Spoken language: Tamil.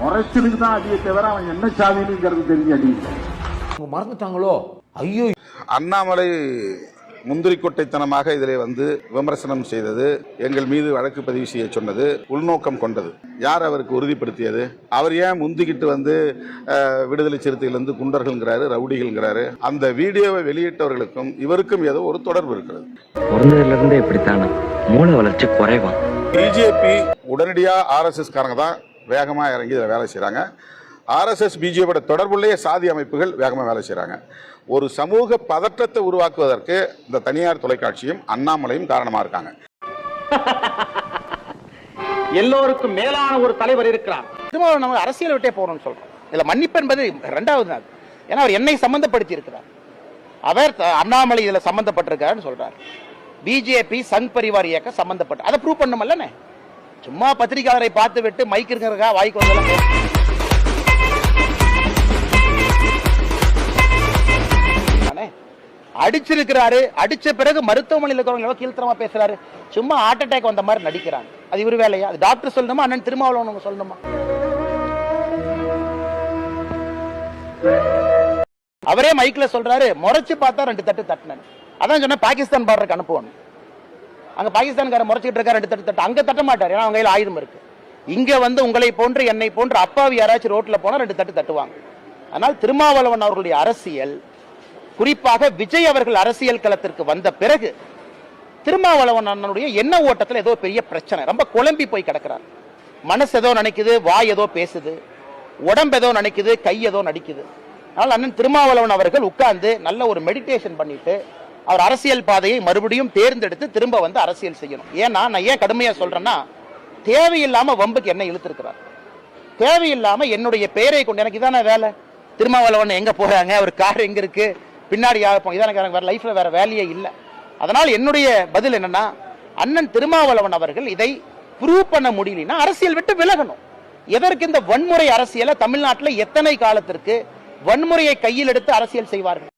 முறைச்சலுக்கு தான் அடியை தவிர அவன் என்ன சாதினுங்கிறது தெரிஞ்சு அடி. இல்லை. அவங்க மறந்துட்டாங்களோ? ஐயோ. அண்ணாமலை முந்திரிக்கொட்டைத்தனமாக இதிலே வந்து விமர்சனம் செய்தது எங்கள் மீது வழக்கு பதிவு செய்ய சொன்னது உள்நோக்கம் கொண்டது. யார் அவருக்கு உறுதிப்படுத்தியது? அவர் ஏன் முந்திக்கிட்டு வந்து விடுதலை சிறுத்தையிலிருந்து குண்டர்கள்ங்கிறாரு ரவுடிகள்ங்கிறாரு? அந்த வீடியோவை வெளியிட்டவர்களுக்கும் இவருக்கும் ஏதோ ஒரு தொடர்பு இருக்கிறது. பிறந்ததுல இருந்தே இப்படித்தானா? மூளை வளர்ச்சி குறைவான் பிஜேபி உடனடியாக ஆர்எஸ்எஸ் காரங்க தான் வேகமாக இறங்கி இதில் வேலை செய்கிறாங்க. ஆர்எஸ்எஸ் பிஜேபியோட தொடர்புடைய சாதி அமைப்புகள் வேகமாக வேலை செய்கிறாங்க. ஒரு சமூக பதற்றத்தை உருவாக்குவதற்கு இந்த தனியார் தொலைக்காட்சியும் அண்ணாமலையும் காரணமாக இருக்காங்க. எல்லோருக்கும் மேலான ஒரு தலைவர் இருக்கிறார். திருமாவளவன் நம்ம அரசியல் விட்டே போகணும்னு சொல்றோம். இதுல மன்னிப்பு என்பது ரெண்டாவது நாள். ஏன்னா அவர் என்னை சம்பந்தப்படுத்தி இருக்கிறார் அவர் அண்ணாமலை இதில் சம்பந்தப்பட்டிருக்காருன்னு சொல்றார். பிஜேபி சங் பரிவார் இயக்கம் சம்பந்தப்பட்ட அதை ப்ரூவ் பண்ணுமல்லண்ணே சும்மா பத்திரிகையாளரை பார்த்து விட்டு மைக் இருக்கிறக்கா வாய்க்கு வந்தெல்லாம் அடிச்சிருக்கிறாரு. அடிச்ச பிறகு மருத்துவமனையில் இருக்கிறவங்க கீழ்த்தரமா பேசுறாரு? சும்மா ஹார்ட் அட்டாக் வந்த மாதிரி நடிக்கிறாங்க. அது இவர் வேலையா? அது டாக்டர் சொல்லணுமா? அண்ணன் திருமாவளவன் சொல்லணுமா? அவரே மைக்ல சொல்றாரு முறைச்சு பார்த்தா ரெண்டு தட்டு தட்டினேன். அதான் சொன்ன பாகிஸ்தான் பார்டருக்கு அனுப்புவாங்க அங்க பாகிஸ்தான்காரன் முறைச்சிட்டு இருக்காரு ரெண்டு தட்டு தட்டு. அங்க தட்ட மாட்டார் ஏன்னா அவங்க கையில் ஆயுதம் இருக்கு. இங்க வந்து உங்களை போன்று என்னை போன்று அப்பாவி யாராச்சும் ரோட்ல போனால் ரெண்டு தட்டு தட்டுவாங்க. ஆனால் திருமாவளவன் அவர்களுடைய அரசியல் குறிப்பாக விஜய் அவர்கள் அரசியல் களத்திற்கு வந்த பிறகு திருமாவளவன் அண்ணனுடைய எண்ண ஓட்டத்தில் ஏதோ பெரிய பிரச்சனை. ரொம்ப குழம்பி போய் கிடக்கிறார். மனசு ஏதோ நினைக்குது வாய் ஏதோ பேசுது உடம்பு ஏதோ நினைக்குது கை ஏதோ நடிக்குது. அதனால் அண்ணன் திருமாவளவன் அவர்கள் உட்கார்ந்து நல்ல ஒரு மெடிடேஷன் பண்ணிட்டு அவர் அரசியல் பாதையை மறுபடியும் தேர்ந்தெடுத்து திரும்ப வந்து அரசியல் செய்யணும். ஏன்னா நான் ஏன் கடுமையா சொல்றேன்னா தேவையில்லாம வம்புக்கு என்ன இழுத்திருக்கிறார். தேவையில்லாம என்னுடைய பெயரை கொண்டு எனக்கு இதான வேலை? திருமாவளவன் எங்க போறாங்க? அவர் கார் எங்க இருக்கு? பின்னாடி யாருப்போம் இதான எனக்கு வேற லைஃப்பில் வேற வேலையே இல்லை. அதனால் என்னுடைய பதில் என்னன்னா அண்ணன் திருமாவளவன் அவர்கள் இதை ப்ரூவ் பண்ண முடியலன்னா அரசியல் விட்டு விலகணும். எதற்கு இந்த வன்முறை அரசியலை தமிழ்நாட்டில் எத்தனை காலத்திற்கு வன்முறையை கையில் எடுத்து அரசியல் செய்வார்கள்?